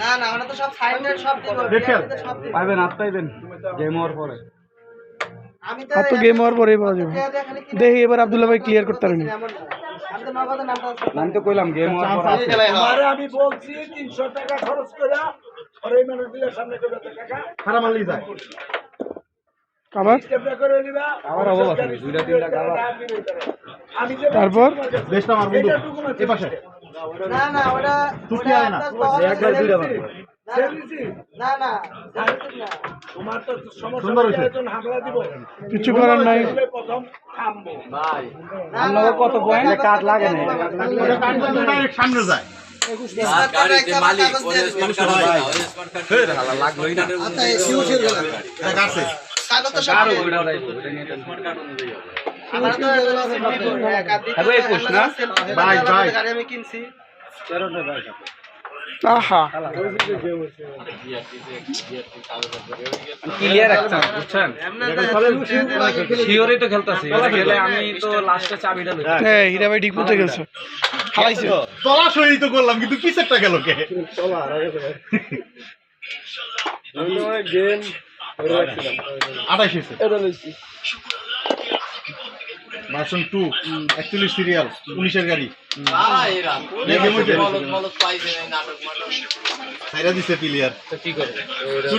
না না ওটা তো সব সাইডের সব দিব দেখেন পাইবেন গেম হওয়ার পরে। আমি আর তো গেম হওয়ার পরেই পাওয়া যাবে। দেখি এবার আব্দুল্লাহ ভাই ক্লিয়ার করতে পারেনি। আমি তো কইলাম গেম হওয়ার পরে। আমি বলছি তিনশো টাকা খরচ করে আর এই মানুষগুলোর সামনে করে টাকা। খারাপ যায়। তারপর? বেশটা মার বন্ধু। এই পাশে। না না ওটা হয় একবার দুইটা মার না না সেন্সিটিভ না তোমার তো সমস্যা সুন্দর হয়েছে। একজন হামলা দিব। কিছু করার নাই। কত পয়েন্ট কাট লাগে না। সামনে যায়। লাগলোই না আমি কিনছি। করলাম কিন্তু কিসেরটা গেল কে? হয়েছে। ভার্সন টু একচল্লিশ সিরিয়াল পুলিশের গাড়ি। দেখে দিছে প্লেয়ার কি